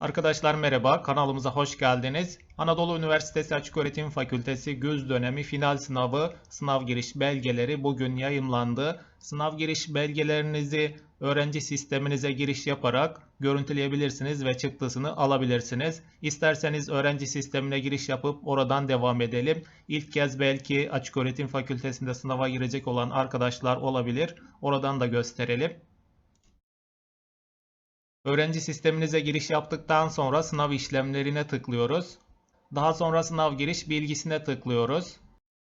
Arkadaşlar merhaba, kanalımıza hoş geldiniz. Anadolu Üniversitesi Açıköğretim Fakültesi güz dönemi final sınavı, sınav giriş belgeleri bugün yayımlandı. Sınav giriş belgelerinizi öğrenci sisteminize giriş yaparak görüntüleyebilirsiniz ve çıktısını alabilirsiniz. İsterseniz öğrenci sistemine giriş yapıp oradan devam edelim. İlk kez belki Açıköğretim Fakültesinde sınava girecek olan arkadaşlar olabilir. Oradan da gösterelim. Öğrenci sisteminize giriş yaptıktan sonra sınav işlemlerine tıklıyoruz. Daha sonra sınav giriş bilgisine tıklıyoruz.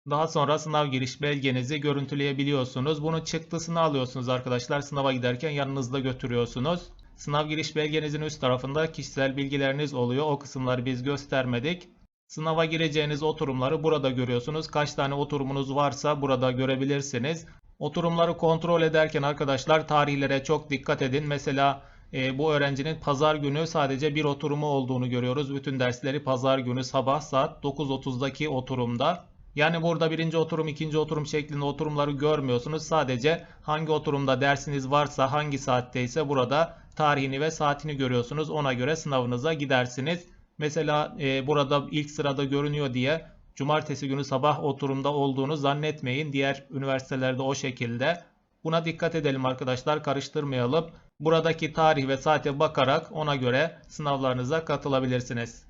Daha sonra sınav giriş belgenizi görüntüleyebiliyorsunuz. Bunun çıktısını alıyorsunuz arkadaşlar. Sınava giderken yanınızda götürüyorsunuz. Sınav giriş belgenizin üst tarafında kişisel bilgileriniz oluyor. O kısımları biz göstermedik. Sınava gireceğiniz oturumları burada görüyorsunuz. Kaç tane oturumunuz varsa burada görebilirsiniz. Oturumları kontrol ederken arkadaşlar tarihlere çok dikkat edin. Mesela e, bu öğrencinin pazar günü sadece bir oturumu olduğunu görüyoruz. Bütün dersleri pazar günü sabah saat 9.30'daki oturumda. Yani burada birinci oturum, ikinci oturum şeklinde oturumları görmüyorsunuz. Sadece hangi oturumda dersiniz varsa, hangi saatteyse burada tarihini ve saatini görüyorsunuz. Ona göre sınavınıza gidersiniz. Mesela e, burada ilk sırada görünüyor diye cumartesi günü sabah oturumda olduğunu zannetmeyin. Diğer üniversitelerde o şekilde. Buna dikkat edelim arkadaşlar, karıştırmayalım. Buradaki tarih ve saate bakarak ona göre sınavlarınıza katılabilirsiniz.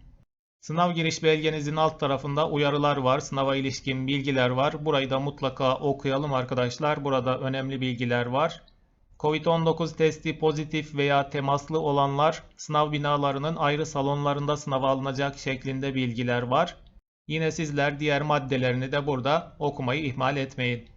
Sınav giriş belgenizin alt tarafında uyarılar var, sınava ilişkin bilgiler var. Burayı da mutlaka okuyalım arkadaşlar. Burada önemli bilgiler var. Covid-19 testi pozitif veya temaslı olanlar sınav binalarının ayrı salonlarında sınava alınacak şeklinde bilgiler var. Yine sizler diğer maddelerini de burada okumayı ihmal etmeyin.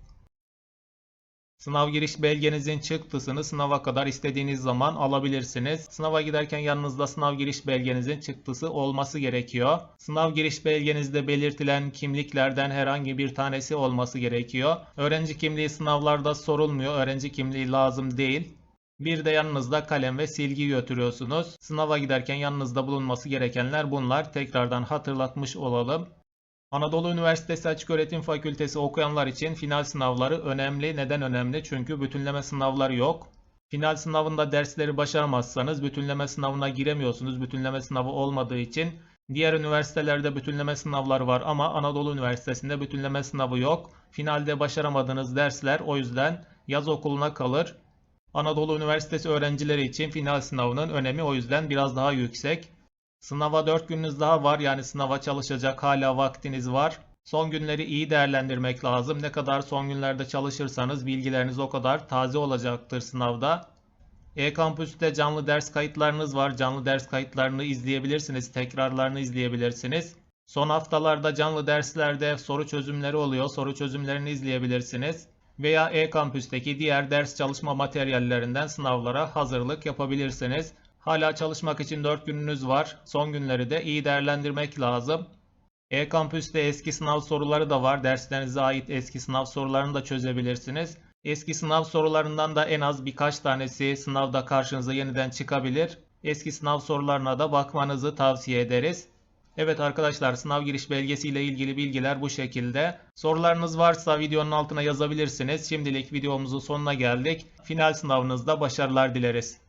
Sınav giriş belgenizin çıktısını sınava kadar istediğiniz zaman alabilirsiniz. Sınava giderken yanınızda sınav giriş belgenizin çıktısı olması gerekiyor. Sınav giriş belgenizde belirtilen kimliklerden herhangi bir tanesi olması gerekiyor. Öğrenci kimliği sınavlarda sorulmuyor. Öğrenci kimliği lazım değil. Bir de yanınızda kalem ve silgi götürüyorsunuz. Sınava giderken yanınızda bulunması gerekenler bunlar. Tekrardan hatırlatmış olalım. Anadolu Üniversitesi Açıköğretim Fakültesi okuyanlar için final sınavları önemli. Neden önemli? Çünkü bütünleme sınavları yok. Final sınavında dersleri başaramazsanız bütünleme sınavına giremiyorsunuz. Bütünleme sınavı olmadığı için diğer üniversitelerde bütünleme sınavları var ama Anadolu Üniversitesi'nde bütünleme sınavı yok. Finalde başaramadığınız dersler o yüzden yaz okuluna kalır. Anadolu Üniversitesi öğrencileri için final sınavının önemi o yüzden biraz daha yüksek. Sınava 4 gününüz daha var yani sınava çalışacak hala vaktiniz var. Son günleri iyi değerlendirmek lazım. Ne kadar son günlerde çalışırsanız bilgileriniz o kadar taze olacaktır sınavda. E-Kampüs'te canlı ders kayıtlarınız var. Canlı ders kayıtlarını izleyebilirsiniz. Tekrarlarını izleyebilirsiniz. Son haftalarda canlı derslerde soru çözümleri oluyor. Soru çözümlerini izleyebilirsiniz. Veya E-Kampüs'teki diğer ders çalışma materyallerinden sınavlara hazırlık yapabilirsiniz. Hala çalışmak için 4 gününüz var. Son günleri de iyi değerlendirmek lazım. E-Kampüs'te eski sınav soruları da var. Derslerinize ait eski sınav sorularını da çözebilirsiniz. Eski sınav sorularından da en az birkaç tanesi sınavda karşınıza yeniden çıkabilir. Eski sınav sorularına da bakmanızı tavsiye ederiz. Evet arkadaşlar sınav giriş belgesi ile ilgili bilgiler bu şekilde. Sorularınız varsa videonun altına yazabilirsiniz. Şimdilik videomuzun sonuna geldik. Final sınavınızda başarılar dileriz.